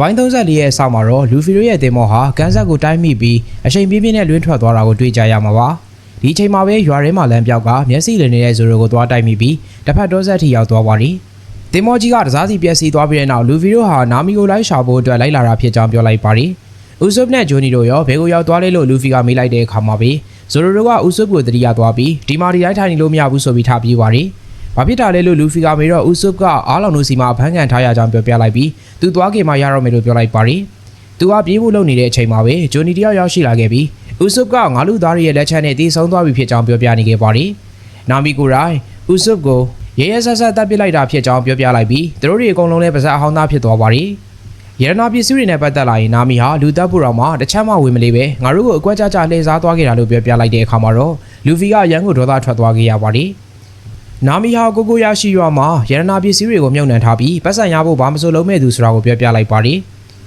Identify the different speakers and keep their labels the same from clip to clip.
Speaker 1: ဘိုင်း34ရဲ့အဆောက်မှာတော့လူဖီတို့ရဲ့တင်မောဟာကန်ဆက်ကိုတိုင်းမိပြီးအချိန်ပြင်းပြင်းနဲ့လွင့်ထွက်သွားတာကိုတွေ့ကြရမှာပါဒီအချိန်မှာပဲရွာထဲမှာလမ်းပြောက်ကမျက်စိလည်နေတဲ့ဇိုရိုကိုသွားတိုက်မိပြီးတစ်ဖက်တောဆက်ထိရောက်သွားပါတယ်တင်မောကြီးကတစားစီပြက်စီသွားပြီးတဲ့နောက်လူဖီတို့ဟာနာမီကိုလိုက်ရှာဖို့အတွက်လိုက်လာတာဖြစ်ကြောင်းပြောလိုက်ပါတယ်ဥဆုပ်နဲ့ဂျိုနီတို့ရောဘဲကိုရောက်သွားလဲလို့လူဖီကမေးလိုက်တဲ့အခါမှာပဲဇိုရိုတို့ကဥဆုပ်ကိုတတိယသွားပြီးဒီမာဒီလိုက်ထိုင်နေလို့မရဘူးဆိုပြီးထားပြေးပါတယ် ဘာဖြစ်တာလဲလို့လူဖီကမေးတော့ဥဆုပ်ကအားလောင်တို့စီမှာဖမ်းခံထားရကြောင်းပြောပြလိုက်ပြီးသူသွားခင်မှရတော့မယ်လို့ပြောလိုက်ပါတယ်။သူကပြေးဖို့လုပ်နေတဲ့အချိန်မှာပဲဂျိုနီတယောက်ရောက်ရှိလာခဲ့ပြီးဥဆုပ်ကငါလူသားတွေရဲ့လက်ချက်နဲ့တည်ဆုံသွားပြီဖြစ်ကြောင်းပြောပြနေခဲ့ပါတယ်။နာမီကိုရိုင်းဥဆုပ်ကိုရဲရဲဆက်ဆက်တပ်ပစ်လိုက်တာဖြစ်ကြောင်းပြောပြလိုက်ပြီးသူတို့တွေအကုန်လုံးလည်းပါဇက်အဟောင်းသားဖြစ်သွားပါတယ်။ရတနာပစ္စည်းတွေနဲ့ပတ်သက်လာရင်နာမီဟာလူတပ်ဖို့တော်မှာတစ်ချက်မှဝင်မလေးပဲငါတို့ကိုအကွက်ကြကြလှည့်စားသွားခဲ့တာလို့ပြောပြလိုက်တဲ့အခါမှာတော့လူဖီကရန်ကိုဒေါသထွက်သွားခဲ့ရပါတယ်။ နာမီဟာကိုကိုရရှိရွာမှာရတနာပစ္စည်းတွေကိုမြုပ်နှံထားပြီးပတ်စံရဖို့ဘာမစိုးလုံးမဲ့သူဆိုတာကိုပြောပြလိုက်ပါတယ်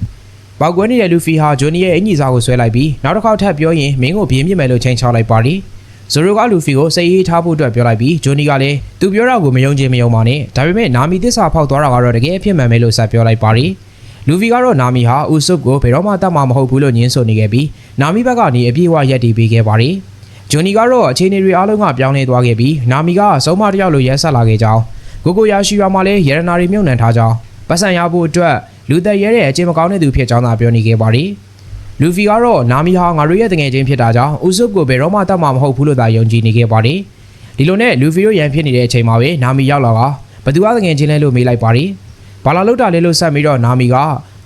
Speaker 1: ။ပေါက်ကွဲနေတဲ့လူဖီဟာဂျိုနီရဲ့အင်ဂျီစာကိုဆွဲလိုက်ပြီးနောက်တစ်ခေါက်ထပ်ပြောရင်မင်းကိုပြင်းပြစ်မယ်လို့ချိန်ချောက်လိုက်ပါတယ်။ဇိုရိုကလူဖီကိုစိတ်အေးထားဖို့အတွက်ပြောလိုက်ပြီးဂျိုနီကလည်းသူပြောတာကိုမယုံချင်မယုံပါနဲ့ဒါပေမဲ့နာမီသစ္စာဖောက်သွားတာကတော့တကယ်အဖြစ်မှန်ပဲလို့ဆက်ပြောလိုက်ပါတယ်။လူဖီကတော့နာမီဟာဥဆုပ်ကိုဘယ်တော့မှတတ်မှာမဟုတ်ဘူးလို့ညင်းဆိုနေခဲ့ပြီးနာမီဘက်ကနေအပြည့်အဝရက်တည်ပေးခဲ့ပါတယ်။ ဂျိုနီကတော့အခြေအနေတွေအားလုံးကပြောင်းလဲသွားခဲ့ပြီးနာမီကဆုံးမတစ်ယောက်လိုရဲဆက်လာခဲ့ကြောင်းကိုကိုရာရှိရွာမှာလည်းရတနာတွေမြုပ်နှံထားကြောင်းပတ်စံရဖို့အတွက်လူသက်ရဲတဲ့အချင်းမကောင်းတဲ့သူဖြစ်ကြောင်းသာပြောနေခဲ့ပါတယ်။လူဖီကတော့နာမီဟာငါတို့ရဲ့တငယ်ချင်းဖြစ်တာကြောင့်ဥဆုပ်ကိုဘယ်တော့မှတတ်မှာမဟုတ်ဘူးလို့သာယုံကြည်နေခဲ့ပါတယ်။ဒီလိုနဲ့လူဖီတို့ရန်ဖြစ်နေတဲ့အချိန်မှာပဲနာမီရောက်လာကဘသူကတငယ်ချင်းလဲလို့မေးလိုက်ပါတယ်။ဘာလာလို့တာလဲလို့ဆက်ပြီးတော့နာမီက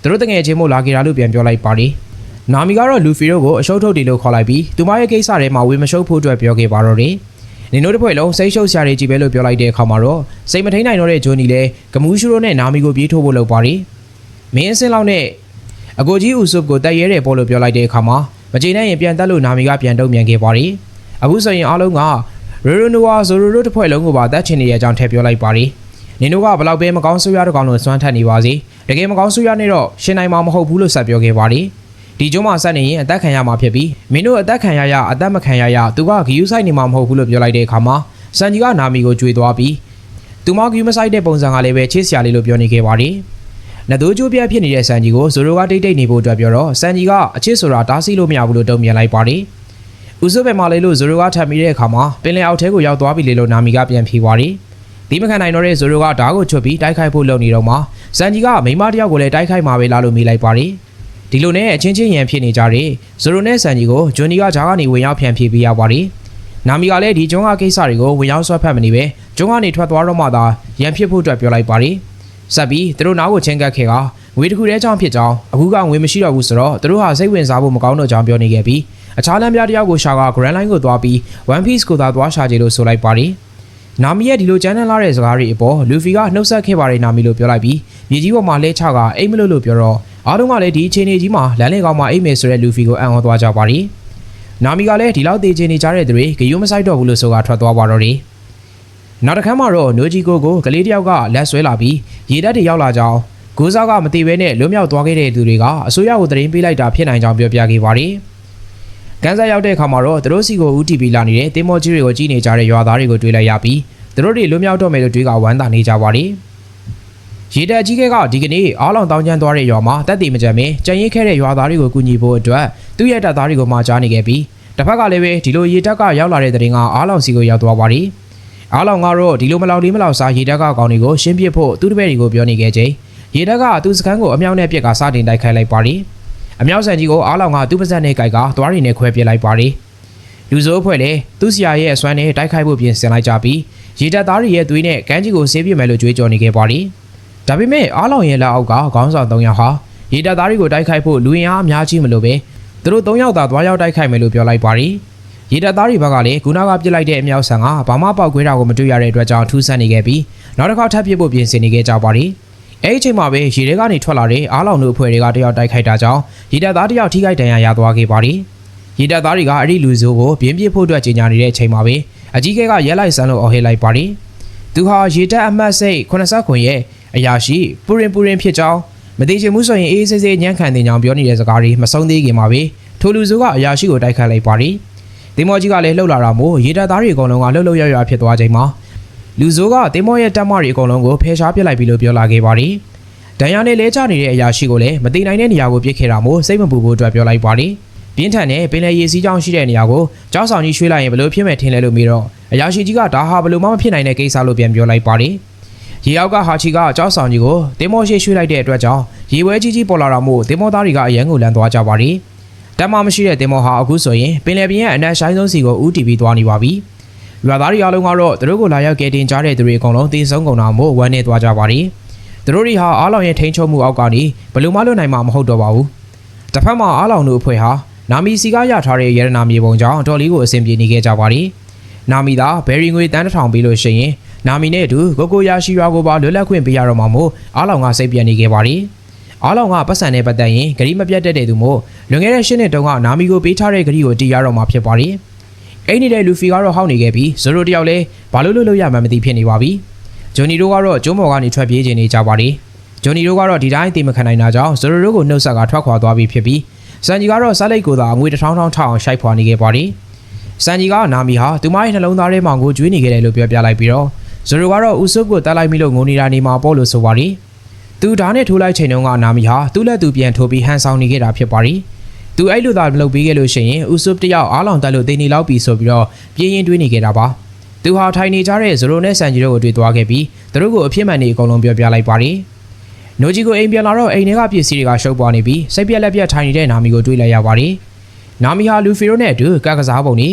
Speaker 1: သူတို့တငယ်ချင်းမို့လာခဲ့တာလို့ပြန်ပြောလိုက်ပါတယ်။ နာမီကတော့လူဖီတို့ကိုအရှုပ်ထုတ်တယ်လို့ခေါ်လိုက်ပြီးသူမရဲ့ကိစ္စထဲမှာဝေမရှုပ်ဖို့အတွက်ပြောခဲ့ပါတော့တယ်။နင်တို့တစ်ဖွဲ့လုံးစိတ်ရှုပ်ရှာတွေကြီးပဲလို့ပြောလိုက်တဲ့အခါမှာတော့စိတ်မထိန်နိုင်တော့တဲ့ဂျိုနီလည်းဂမူးရှူရိုနဲ့နာမီကိုပြေးထိုးဖို့လုပ်ပါတယ်။မင်းအစင်းလောက်နဲ့အကိုကြီးဦးဆုပ်ကိုတက်ရဲတယ်ပေါ့လို့ပြောလိုက်တဲ့အခါမှာမကျေနပ်ရင်ပြန်တက်လို့နာမီကပြန်တုံ့ပြန်ခဲ့ပါတယ်။အခုဆိုရင်အားလုံးကရိုရိုနိုဝါဇိုရိုရိုတစ်ဖွဲ့လုံးကိုပါတက်ချင်နေရကြောင်းထည့်ပြောလိုက်ပါတယ်။နင်တို့ကဘလောက်ပဲမကောင်းဆိုးရတဲ့ကောင်လို့စွမ်းထက်နေပါစေ။တကယ်မကောင်းဆိုးရနေတော့ရှင်နိုင်မှာမဟုတ်ဘူးလို့ဆက်ပြောခဲ့ပါတယ်။ ဒီကျုံးမှာဆက်နေရင်အသက်ခံရမှာဖြစ်ပြီးမင်းတို့အသက်ခံရရအသက်မခံရရသူကဂီယူဆိုင်နေမှာမဟုတ်ဘူးလို့ပြောလိုက်တဲ့အခါမှာစန်ဂျီကနာမီကိုကြွေသွားပြီးသူမဂီယူမဆိုင်တဲ့ပုံစံကလည်းပဲချစ်စရာလေးလို့ပြောနေခဲ့ပါတယ်။နဒိုးကျိုးပြဖြစ်နေတဲ့စန်ဂျီကိုဇိုရိုကတိတ်တိတ်နေဖို့အတွက်ပြောတော့စန်ဂျီကအချစ်ဆိုတာတားဆီးလို့မရဘူးလို့တုံ့ပြန်လိုက်ပါတယ်။ဦးစိုးပဲမလေးလို့ဇိုရိုကထပ်မိတဲ့အခါမှာပင်လယ်အောက်ထဲကိုရောက်သွားပြီလေလို့နာမီကပြန်ဖြေပါတယ်။ဒီမခံနိုင်တော့တဲ့ဇိုရိုကဓာတ်ကိုချွတ်ပြီးတိုက်ခိုက်ဖို့လုပ်နေတော့မှစန်ဂျီကမိန်းမတစ်ယောက်ကိုလည်းတိုက်ခိုက်မှာပဲလားလို့မေးလိုက်ပါတယ်။ ဒီလိုနဲ့အချင်းချင်းရန်ဖြစ်နေကြတဲ့ဇိုရိုနဲ့စန်ဂျီကိုဂျွန်နီကဂျာကနေဝင်ရောက်ဖြန့်ဖြေပေးရပါတယ်။နာမီကလည်းဒီကျွန်းကကိစ္စတွေကိုဝင်ရောက်ဆွတ်ဖက်မနေပဲကျွန်းကနေထွက်သွားတော့မှသာရန်ဖြစ်ဖို့အတွက်ပြောလိုက်ပါတယ်။ဆက်ပြီးသူတို့နားကိုချင်းကပ်ခဲ့ကငွေတစ်ခုတည်းကြောင့်ဖြစ်ကြောင်းအခုကငွေမရှိတော့ဘူးဆိုတော့သူတို့ဟာစိတ်ဝင်စားဖို့မကောင်းတော့ကြောင်းပြောနေခဲ့ပြီးအခြားလမ်းပြတယောက်ကိုရှာက Grand Line ကိုသွားပြီး One Piece ကိုသာသွားရှာကြလို့ဆိုလိုက်ပါတယ်။နာမီရဲ့ဒီလိုကြမ်းတမ်းလာတဲ့စကားတွေအပေါ်လူဖီကနှုတ်ဆက်ခဲ့ပါတယ်နာမီလို့ပြောလိုက်ပြီးမြေကြီးပေါ်မှာလဲချကအိမ်မလို့လို့ပြောတော့ အားလုံးကလည်းဒီအချိန်ကြီးမှာလမ်းလေကောင်မှာအိမ်မယ်ဆိုတဲ့လူဖီကိုအံ့ဩသွားကြပါတယ်။နာမီကလည်းဒီလောက်တည်ချင်နေကြတဲ့သူတွေဂယုမဆိုင်တော့ဘူးလို့ဆိုတာထွက်သွားပါတော့တယ်။နောက်တစ်ခါမှတော့နိုဂျီကိုကိုကလေးတယောက်ကလက်ဆွဲလာပြီးရေတက်တွေရောက်လာကြောင်းဂိုးစားကမတိဘဲနဲ့လွတ်မြောက်သွားခဲ့တဲ့သူတွေကအစိုးရကိုတရင်ပေးလိုက်တာဖြစ်နိုင်ကြောင်းပြောပြခဲ့ပါတယ်။ကန်ဆာရောက်တဲ့အခါမှာတော့သူတို့စီကို UTP လာနေတဲ့တင်မော်ကြီးတွေကိုကြီးနေကြတဲ့ရွာသားတွေကိုတွေ့လိုက်ရပြီးသူတို့တွေလွတ်မြောက်တော့မယ်လို့တွေးကဝမ်းသာနေကြပါတယ်။ ရေတက်ကြီးကဒီကနေ့အားလောင်တောင်းကျမ်းသွားတဲ့ရွာမှာတက်တည်မကြမ်းမင်းကြံရိတ်ခဲ့တဲ့ရွာသားတွေကိုကူညီဖို့အတွက်သူ့ရဲ့တပ်သားတွေကိုမှာကြားနေခဲ့ပြီးတစ်ဖက်ကလည်းပဲဒီလိုရေတက်ကရောက်လာတဲ့တဲ့ရင်ကအားလောင်စီကိုရောက်သွားပါတယ်။အားလောင်ကတော့ဒီလိုမလောက်လေးမလောက်စားရေတက်ကကောင်တွေကိုရှင်းပြဖို့သူ့တပည့်တွေကိုပြောနေခဲ့ချိန်ရေတက်ကသူ့စခန်းကိုအမြောက်နဲ့ပြက်ကစတင်တိုက်ခိုက်လိုက်ပါတယ်။အမြောက်ဆန်ကြီးကိုအားလောင်ကသူ့ပါဇက်နဲ့ကြိုက်ကသွားရည်နဲ့ခွဲပြစ်လိုက်ပါတယ်။လူစိုးအဖွဲ့လည်းသူ့ဆရာရဲ့အစွမ်းနဲ့တိုက်ခိုက်ဖို့ပြင်ဆင်လိုက်ကြပြီးရေတပ်သားတွေရဲ့သွေးနဲ့ကမ်းကြီးကိုဆေးပြစ်မယ်လို့ကြွေးကြော်နေခဲ့ပါတယ်။ ဒါပေမဲ့အားလောင်ရဲ့လက်အောက်ကခေါင်းဆောင်၃ယောက်ဟာရေတပ်သားတွေကိုတိုက်ခိုက်ဖို့လူရင်အားအများကြီးမလို့ပဲသူတို့၃ယောက်သာသွားရောက်တိုက်ခိုက်မယ်လို့ပြောလိုက်ပါတယ်။ရေတပ်သားတွေဘက်ကလည်းခုနကပြစ်လိုက်တဲ့အမြောက်ဆန်ကဘာမှပေါက်ကွဲတာကိုမတွေ့ရတဲ့အတွက်ကြောင့်ထူးဆန်းနေခဲ့ပြီးနောက်တစ်ခါထပ်ပြစ်ဖို့ပြင်ဆင်နေခဲ့ကြပါတယ်။အဲဒီအချိန်မှာပဲရေထဲကနေထွက်လာတဲ့အားလောင်တို့အဖွဲ့တွေကတယောက်တိုက်ခိုက်တာကြောင့်ရေတပ်သားတယောက်ထိခိုက်ဒဏ်ရာရသွားခဲ့ပါတယ်။ရေတပ်သားတွေကအဲ့ဒီလူစိုးကိုပြင်းပြဖို့အတွက်ကြေညာနေတဲ့အချိန်မှာပဲအကြီးကဲကရဲလိုက်ဆန်းလို့အော်ဟစ်လိုက်ပါတယ်။သူဟာရေတပ်အမှတ်စိတ်89ခွန်ရဲ့ အရာရှိပူရင်ပူရင်ဖြစ်ကြောင်းမသေးချင်မှုဆိုရင်အေးဆေးဆေးညှန့်ခံတင်ကြောင်းပြောနေတဲ့စကားတွေမဆုံးသေးခင်မှာပဲထိုလူစုကအရာရှိကိုတိုက်ခတ်လိုက်ပါတယ်။တင်မောကြီးကလည်းလှုပ်လာတာမို့ရေတပ်သားတွေအကုန်လုံးကလှုပ်လှုပ်ရွရွဖြစ်သွားချိန်မှာလူစိုးကတင်မောရဲ့တပ်မတွေအကုန်လုံးကိုဖယ်ရှားပစ်လိုက်ပြီလို့ပြောလာခဲ့ပါတယ်။ဒဏ်ရာနဲ့လဲကျနေတဲ့အရာရှိကိုလည်းမသိနိုင်တဲ့နေရာကိုပြစ်ခဲ့တာမို့စိတ်မပူဖို့အတွက်ပြောလိုက်ပါတယ်။ပြင်းထန်တဲ့ပင်လယ်ရေစီးကြောင်းရှိတဲ့နေရာကိုကြောက်ဆောင်ကြီးရွှေ့လိုက်ရင်ဘယ်လိုဖြစ်မဲ့ထင်လဲလို့မေးတော့အရာရှိကြီးကဒါဟာဘယ်လိုမှမဖြစ်နိုင်တဲ့ကိစ္စလို့ပြန်ပြောလိုက်ပါတယ်။ ရေအောက်ကဟာချီကကြောက်ဆောင်ကြီးကိုတင်မောရှိရွှေ့လိုက်တဲ့အတွက်ကြောင့်ရေဝဲကြီးကြီးပေါ်လာတာမို့တင်မောသားတွေကအရန်ကိုလန်သွားကြပါတယ်။တမမရှိတဲ့တင်မောဟာအခုဆိုရင်ပင်လယ်ပြင်ရဲ့အနက်ရှိုင်းဆုံးစီကိုဦးတည်ပြီးသွားနေပါပြီ။ရွာသားတွေအားလုံးကတော့သူတို့ကိုလာရောက်ကယ်တင်ကြတဲ့သူတွေအကုန်လုံးတင်းဆုံးကုန်တာမို့ဝမ်းနေသွားကြပါတယ်။သူတို့တွေဟာအားလောင်ရဲ့ထိန်းချုပ်မှုအောက်ကနေဘယ်လိုမှလွတ်နိုင်မှာမဟုတ်တော့ပါဘူး။တစ်ဖက်မှာအားလောင်တို့အဖွဲ့ဟာနာမီစီကားရထားတဲ့ရတနာမြေပုံကြောင့်တော်လီကိုအဆင်ပြေနေခဲ့ကြပါတယ်။နာမီသာဘယ်ရီငွေတန်းတစ်ထောင်ပေးလို့ရှိရင် နာမီနဲ့အတူကိုကိုရရှိရွာကိုပါလွတ်လပ်ခွင့်ပေးရတော့မှာမို့အားလောင်ကစိတ်ပြက်နေခဲ့ပါတယ်။အားလောင်ကပတ်စံနဲ့ပတ်သက်ရင်ဂရီမပြတ်တတ်တဲ့သူမို့လွန်ခဲ့တဲ့၈နှစ်တုန်းကနာမီကိုပေးထားတဲ့ဂရီကိုတီးရတော့မှာဖြစ်ပါတယ်။အိမ်နေတဲ့လူဖီကတော့ဟောက်နေခဲ့ပြီးဇိုရိုတယောက်လည်းဘာလို့လို့လို့ရမှန်းမသိဖြစ်နေပါပြီ။ဂျွန်နီတို့ကတော့ကျုံးမော်ကနေထွက်ပြေးခြင်းနေကြပါတယ်။ဂျွန်နီတို့ကတော့ဒီတိုင်းအသေးမခံနိုင်တာကြောင့်ဇိုရိုတို့ကိုနှုတ်ဆက်ကထွက်ခွာသွားပြီးဖြစ်ပြီးစန်ဂျီကတော့စားလိတ်ကိုသာအငွေတစ်ထောင်ထောင်ထောင်အောင်ရှိုက်ဖွာနေခဲ့ပါတယ်။စန်ဂျီကနာမီဟာသူမရဲ့နှလုံးသားထဲမှာကိုကျွေးနေခဲ့တယ်လို့ပြောပြလိုက်ပြီးတော့ ဇိုရိုကတော့ဦးဆုပ်ကိုတတ်လိုက်မိလို့ငိုနေတာနေမှာပေါ့လို့ဆိုပါတယ်။သူဓာတ်နဲ့ထိုးလိုက်ချိန်တုန်းကနာမီဟာသူ့လက်သူပြန်ထိုးပြီးဟန်ဆောင်နေခဲ့တာဖြစ်ပါတယ်။သူအဲ့လိုသာလုပ်ပြီးခဲ့လို့ရှိရင်ဦးဆုပ်တယောက်အားလောင်တက်လို့တင်နေလောက်ပြီဆိုပြီးတော့ပြင်းရင်တွေးနေခဲ့တာပါ။သူဟာထိုင်နေကြတဲ့ဇိုရိုနဲ့စန်ဂျီတို့ကိုတွေ့သွားခဲ့ပြီးသူတို့ကိုအဖြစ်မှန်နေအကုန်လုံးပြောပြလိုက်ပါတယ်။နိုဂျီကိုအိမ်ပြန်လာတော့အိမ်ထဲကပစ္စည်းတွေကရှုပ်ပွားနေပြီးစိတ်ပြက်လက်ပြက်ထိုင်နေတဲ့နာမီကိုတွေ့လိုက်ရပါတယ်။နာမီဟာလူဖီရိုနဲ့အတူကကစားပုံနေ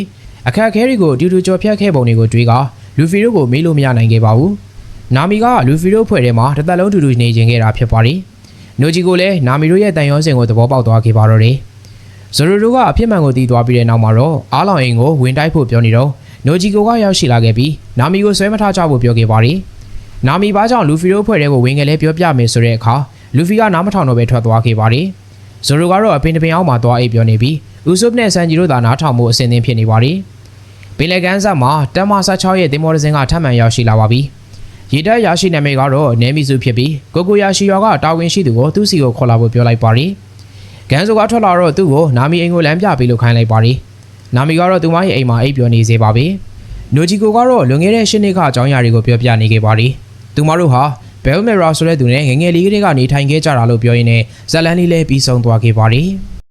Speaker 1: အခက်အခဲတွေကိုတူတူကြော်ဖြတ်ခဲ့ပုံတွေကိုတွေးက လူဖီရိုကိုမေးလို့မရနိုင်ခဲ့ပါဘူး။နာမီကလူဖီရိုဖွဲ့ထဲမှာတစ်သက်လုံးတူတူနေခြင်းခဲ့တာဖြစ်ပါတယ်။နိုဂျီကိုလည်းနာမီတို့ရဲ့တန်ရုံးစင်ကိုသဘောပေါက်သွားခဲ့ပါတော့တယ်။ဇိုရိုတို့ကအဖြစ်မှန်ကိုသိသွားပြီးတဲ့နောက်မှာတော့အားလောင်အိမ်ကိုဝင်တိုက်ဖို့ပြောနေတော့နိုဂျီကိုကရောက်ရှိလာခဲ့ပြီးနာမီကိုဆွဲမထားကြဖို့ပြောခဲ့ပါတယ်။နာမီဘာကြောင့်လူဖီရိုဖွဲ့တဲ့ကိုဝင်ငယ်လဲပြောပြမယ်ဆိုတဲ့အခါလူဖီကနားမထောင်တော့ပဲထွက်သွားခဲ့ပါတယ်။ဇိုရိုကတော့အပင်တပင်အောက်မှာသွားအိပ်ပြောနေပြီးဦးဆုပ်နဲ့ဆန်ဂျီတို့သာနားထောင်မှုအဆင်သင့်ဖြစ်နေပါတယ်။ ပင်လယ်ကမ်းစပ်မှာတမ်မာ16ရဲ့တင်မော်ဒဇင်ကထပ်မံရောက်ရှိလာပါပြီ။ရေတပ်ရရှိနာမည်ကတော့နဲမီစုဖြစ်ပြီးကိုကိုရရှိရွာကတာဝန်ရှိသူကိုသူ့စီကိုခေါ်လာဖို့ပြောလိုက်ပါတယ်။ဂန်ဆိုကထွက်လာတော့သူ့ကိုနာမီအိမ်ကိုလမ်းပြပေးလို့ခိုင်းလိုက်ပါတယ်။နာမီကတော့သူမရဲ့အိမ်မှာအိပ်ပျော်နေစေပါပဲ။နိုဂျီကိုကတော့လွန်ခဲ့တဲ့ရှင်းနှစ်ကအကြောင်းအရာတွေကိုပြောပြနေခဲ့ပါတယ်။သူမတို့ဟာဘယ်လ်မီရာဆိုတဲ့သူနဲ့ငယ်ငယ်လေးကလေးကနေထိုင်ခဲ့ကြတာလို့ပြောရင်းနဲ့ဇလန်လေးလည်းပြီးဆုံးသွားခဲ့ပါတယ်။